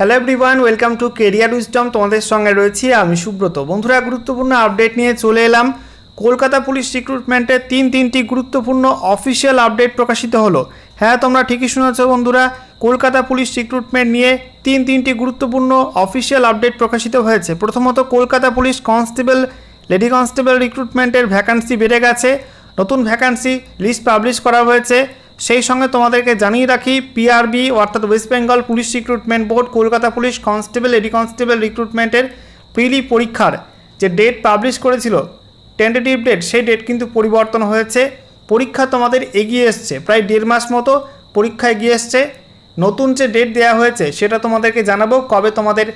Hello everyone welcome to career wisdom তোমাদের সঙ্গে রয়েছি আমি সুব্রত। বন্ধুরা, গুরুত্বপূর্ণ আপডেট নিয়ে চলে এলাম। কলকাতা পুলিশ রিক্রুটমেন্টের তিন তিনটি গুরুত্বপূর্ণ অফিসিয়াল আপডেট প্রকাশিত হলো। হ্যাঁ তোমরা ঠিকই শুনেছ বন্ধুরা, কলকাতা পুলিশ রিক্রুটমেন্ট নিয়ে তিন তিনটি গুরুত্বপূর্ণ অফিসিয়াল আপডেট প্রকাশিত হয়েছে। প্রথমত, Kolkata police constable lady constable রিক্রুটমেন্টের vacancy বেড়ে গেছে। নতুন ভ্যাকান্সি লিস্ট পাবলিশ করা হয়েছে। সেই সঙ্গে তোমাদেরকে জানিয়ে রাখি পিআরবি অর্থাৎ West Bengal police recruitment board Kolkata police constable lady constable রিক্রুটমেন্টের প্রিলি পরীক্ষার যে ডেট পাবলিশ করেছিল টেন্টেটিভ ডেট সেই ডেট কিন্তু পরিবর্তন হয়েছে। পরীক্ষা তোমাদের এগিয়ে এসছে, প্রায় দেড় মাস মতো পরীক্ষা এগিয়ে এসছে। নতুন যে ডেট দেওয়া হয়েছে, সেটা তোমাদেরকে জানাব, কবে তোমাদের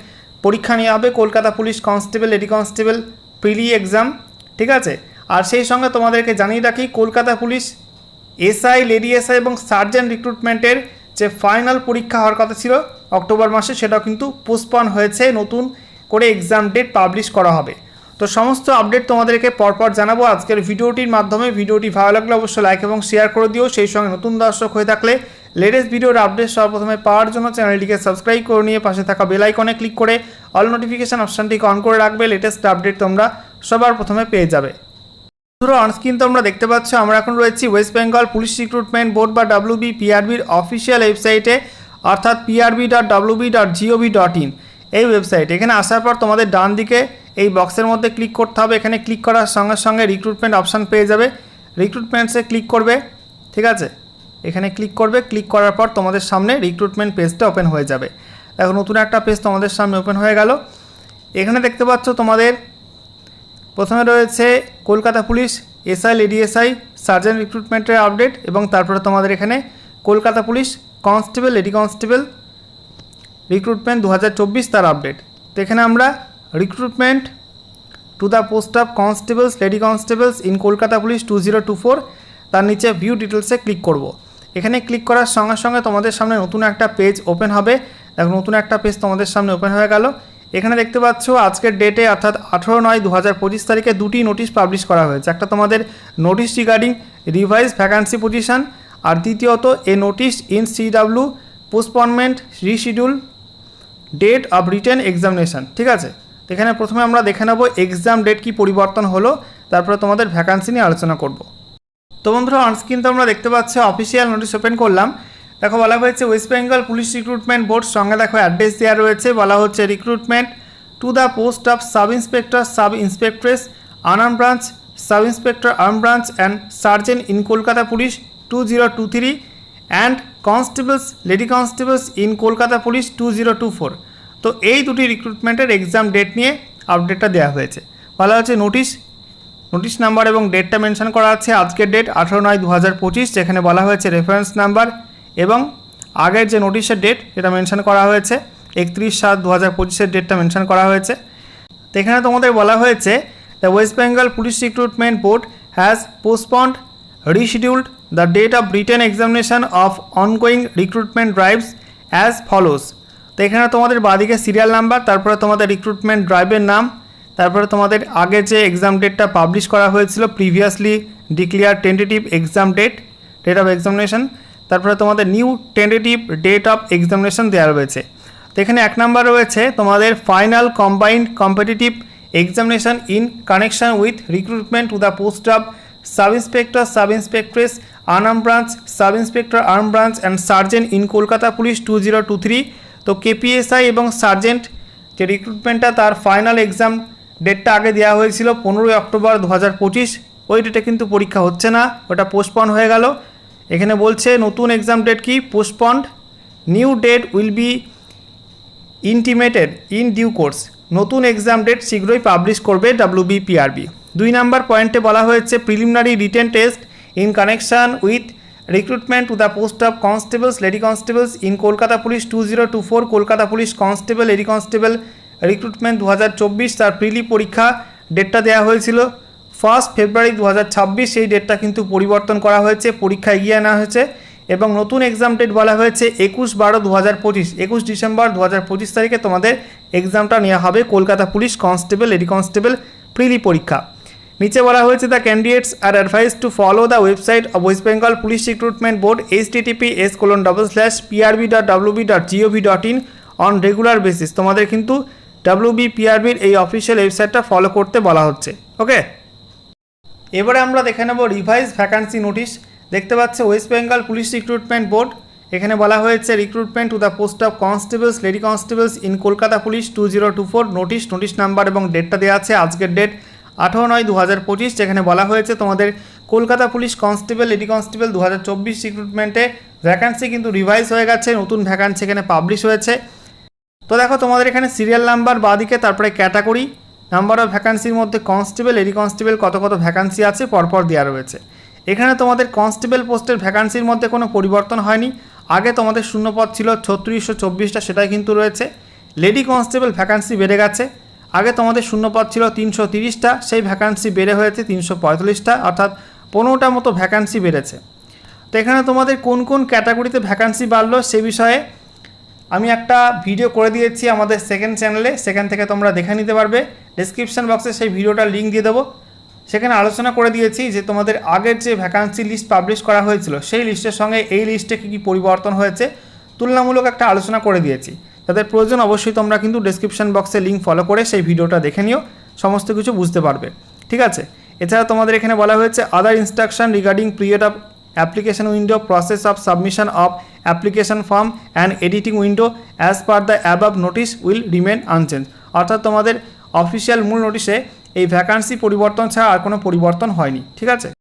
পরীক্ষা নেওয়া হবে, Kolkata police constable lady constable প্রিলি এক্সাম ঠিক আছে? আর সেই সঙ্গে তোমাদেরকে জানিয়ে রাখি, Kolkata police SI, lady SI এবং সার্জেন্ট রিক্রুটমেন্টের যে ফাইনাল পরীক্ষা হওয়ার কথা ছিল অক্টোবর মাসে, সেটাও কিন্তু পোস্টপন হয়েছে, নতুন করে এক্সাম ডেট পাবলিশ করা হবে। তো সমস্ত আপডেট তোমাদেরকে পরপর জানাব আজকের ভিডিওটির মাধ্যমে। ভিডিওটি ভালো লাগলে অবশ্যই লাইক এবং শেয়ার করে দিও। সেই সঙ্গে নতুন দর্শক হয়ে থাকলে লেটেস্ট ভিডিওর আপডেট সর্বপ্রথমে পাওয়ার জন্য চ্যানেলটিকে সাবস্ক্রাইব করে নিয়ে পাশে থাকা বেল আইকনে ক্লিক করে অল নোটিফিকেশান অপশানটিকে অন করে রাখবে। লেটেস্ট আপডেট তোমরা সবার প্রথমে পেয়ে যাবে। বন্ধুরা অনস্ক্রিন তোমরা দেখতে পাচ্ছ, আমরা এখন রয়েছি West Bengal police recruitment board বা ডাব্লিউবি পিআরবির অফিসিয়াল ওয়েবসাইটে অর্থাৎ PRB dot WB dot GOV dot in এই ওয়েবসাইট এখানে আসার পর তোমাদের ডান দিকে এই বক্সের মধ্যে ক্লিক করতে হবে। এখানে ক্লিক করার সঙ্গে সঙ্গে রিক্রুটমেন্ট অপশান পেয়ে যাবে। রিক্রুটমেন্টসে ক্লিক করবে, ঠিক আছে? এখানে ক্লিক করবে ক্লিক করার পর তোমাদের সামনে রিক্রুটমেন্ট পেজটা ওপেন হয়ে যাবে। দেখো, নতুন একটা পেজ তোমাদের সামনে ওপেন হয়ে গেল। এখানে দেখতে পাচ্ছ তোমাদের প্রথমে রয়েছে Kolkata police, SI, lady SI, sergeant রিক্রুটমেন্টের update এবং তারপরে তোমাদের এখানে Kolkata police, constable, lady constable, recruitment দু হাজার চব্বিশ তার আপডেট। তো এখানে আমরা recruitment to the post of constables, lady constables in Kolkata police two zero two four, তার নিচে ভিউ ডিটেলসে ক্লিক করব। এখানে ক্লিক করার সঙ্গে সঙ্গে তোমাদের সামনে নতুন একটা পেজ ওপেন হবে। দেখো, নতুন একটা পেজ তোমাদের সামনে ওপেন হয়ে গেল। এখানে দেখতে পাচ্ছ, আজকের ডেটে অর্থাৎ আঠেরো নয় দু হাজার পঁচিশ তারিখে দুটি নোটিশ পাবলিশ করা হয়েছে। একটা তোমাদের notice regarding revise vacancy position আর দ্বিতীয়ত এ notice in CW postponement reschedule date of written examination ঠিক আছে? এখানে প্রথমে আমরা দেখে নেব এক্সাম ডেট কি পরিবর্তন হলো, তারপরে তোমাদের ভ্যাকান্সি নিয়ে আলোচনা করব। তো বন্ধুরা অনস্ক্রিন তো আমরা দেখতে পাচ্ছি অফিসিয়াল নোটিশ ওপেন করলাম। দেখো, বলা হয়েছে West Bengal police recruitment board সঙ্গে দেখো অ্যাড্রেস দেওয়া রয়েছে। বলা হচ্ছে recruitment to the post of sub inspector sub inspectress Anam branch sub inspector arm branch and sergeant in Kolkata police two zero two three and constables lady constables in Kolkata police two zero two four তো এই দুটি রিক্রুটমেন্টের exam date নিয়ে আপডেটটা দেওয়া হয়েছে। বলা হচ্ছে notice notice number এবং ডেটটা মেনশন করা আছে। আজকের ডেট আঠারো নয় দু হাজার পঁচিশ, যেখানে বলা হয়েছে রেফারেন্স নাম্বার এবং আগের যে নোটিশের ডেট সেটা মেনশন করা হয়েছে, একত্রিশ সাত দু হাজার পঁচিশের ডেটটা মেনশন করা হয়েছে। তো এখানে তোমাদের বলা হয়েছে the West Bengal police recruitment board has postponed rescheduled the date of written examination of ongoing recruitment drives as follows তো এখানে তোমাদের বাদিকে সিরিয়াল নাম্বার তারপরে তোমাদের রিক্রুটমেন্ট ড্রাইভের নাম, তারপরে তোমাদের আগে যে এক্সাম ডেটটা পাবলিশ করা হয়েছিল previously declare tentative exam date date of examination তারপরে তোমাদের new tentative date of examination দেওয়া রয়েছে। তো এখানে এক নাম্বার রয়েছে, তোমাদের final combined competitive examination in connection with recruitment to the post of sub inspector sub inspectress arm branch sub inspector arm branch and sergeant in Kolkata police two zero two three তো KPSI এবং sergeant যে রিক্রুটমেন্টটা তার final exam ডেটটা আগে দেওয়া হয়েছিল পনেরোই অক্টোবর দু হাজার পঁচিশ। ওই ডেটে কিন্তু পরীক্ষা হচ্ছে না, ওটা পোস্টপন হয়ে গেল। এখানে বলছে নতুন এক্সাম ডেট কি? Postponed new date will be intimated in due course নতুন এক্সাম ডেট শীঘ্রই পাবলিশ করবে ডাব্লিউবিপিআরবি দুই নাম্বার পয়েন্টে বলা হয়েছে preliminary written test in connection with recruitment to the post of constables lady constables in Kolkata police two zero two four Kolkata police constable lady constable recruitment দু হাজার চব্বিশ তার প্রিলি পরীক্ষা ডেটটা দেওয়া হয়েছিল। ফার্স্ট ফেব্রুয়ারি দু হাজার ছাব্বিশ এই ডেটটা কিন্তু পরিবর্তন করা হয়েছে পরীক্ষা এগিয়ে আনা হয়েছে এবং নতুন এক্সাম ডেট বলা হয়েছে একুশ বারো দু হাজার পঁচিশ। একুশ ডিসেম্বর দু হাজার পঁচিশ তারিখে তোমাদের এক্সামটা নেওয়া হবে Kolkata police constable lady constable প্রিলি পরীক্ষা। নিচে বলা হয়েছে the candidates are advised to follow the website of West Bengal police recruitment board H TTP S colon double slash PRB dot WB dot GOV dot in on regular basis তোমাদের কিন্তু ডাব্লিউবিপিআরবির এই official ওয়েবসাইটটা follow করতে বলা হচ্ছে। ওকে এবারে আমরা দেখে নেব রিভাইজ ভ্যাকান্সি নোটিশ দেখতে পাচ্ছে West Bengal police recruitment board এখানে বলা হয়েছে recruitment to the post of constables lady constables in Kolkata police two zero two four notice notice number এবং ডেটটা দেওয়া আছে, আজকের ডেট আঠারো নয় দু হাজার পঁচিশ, যেখানে বলা হয়েছে তোমাদের Kolkata police constable lady constable দু হাজার চব্বিশ রিক্রুটমেন্টে ভ্যাকান্সি কিন্তু রিভাইজ হয়ে গেছে, নতুন ভ্যাকান্সি এখানে পাবলিশ হয়েছে। তো দেখো, তোমাদের এখানে সিরিয়াল নাম্বার বাদিকে, তারপরে ক্যাটাগরি নাম্বার অফ ভ্যাকান্সির মধ্যে কনস্টেবল লেডি কনস্টেবল কত কত ভ্যাকান্সি আছে পরপর দেওয়া রয়েছে। এখানে তোমাদের কনস্টেবল পোস্টের ভ্যাকান্সির মধ্যে কোনো পরিবর্তন হয়নি। আগে তোমাদের শূন্যপদ ছিল ছত্রিশশো চব্বিশটা, সেটাই কিন্তু রয়েছে। লেডি কনস্টেবল ভ্যাকান্সি বেড়ে গেছে। আগে তোমাদের শূন্যপদ ছিল তিনশো তিরিশটা, সেই ভ্যাকান্সি বেড়ে হয়েছে তিনশো পঁয়তাল্লিশটা, অর্থাৎ পনেরোটা মতো ভ্যাকান্সি বেড়েছে। তো এখানে তোমাদের কোন কোন ক্যাটাগরিতে ভ্যাকান্সি বাড়লো সে বিষয়ে আমি একটা ভিডিও করে দিয়েছি আমাদের সেকেন্ড চ্যানেলে সেখান থেকে তোমরা দেখে নিতে পারবে। ডিসক্রিপশান বক্সে সেই ভিডিওটার লিঙ্ক দিয়ে দেবো। সেখানে আলোচনা করে দিয়েছি যে তোমাদের আগের যে ভ্যাকান্সি লিস্ট পাবলিশ করা হয়েছিল, সেই লিস্টের সঙ্গে এই লিস্টে কী কী পরিবর্তন হয়েছে, তুলনামূলক একটা আলোচনা করে দিয়েছি। তাদের প্রয়োজন অবশ্যই তোমরা কিন্তু ডিসক্রিপশান বক্সে লিঙ্ক ফলো করে সেই ভিডিওটা দেখে নিও, সমস্ত কিছু বুঝতে পারবে। ঠিক আছে? এছাড়া তোমাদের এখানে বলা হয়েছে other instruction regarding period of application window process of submission of application form and editing window as per the above notice will remain unchange অর্থাৎ তোমাদের অফিসিয়াল মূল নোটিশে এই ভ্যাকান্সি পরিবর্তন ছাড়া আর কোনো পরিবর্তন হয়নি। ঠিক আছে?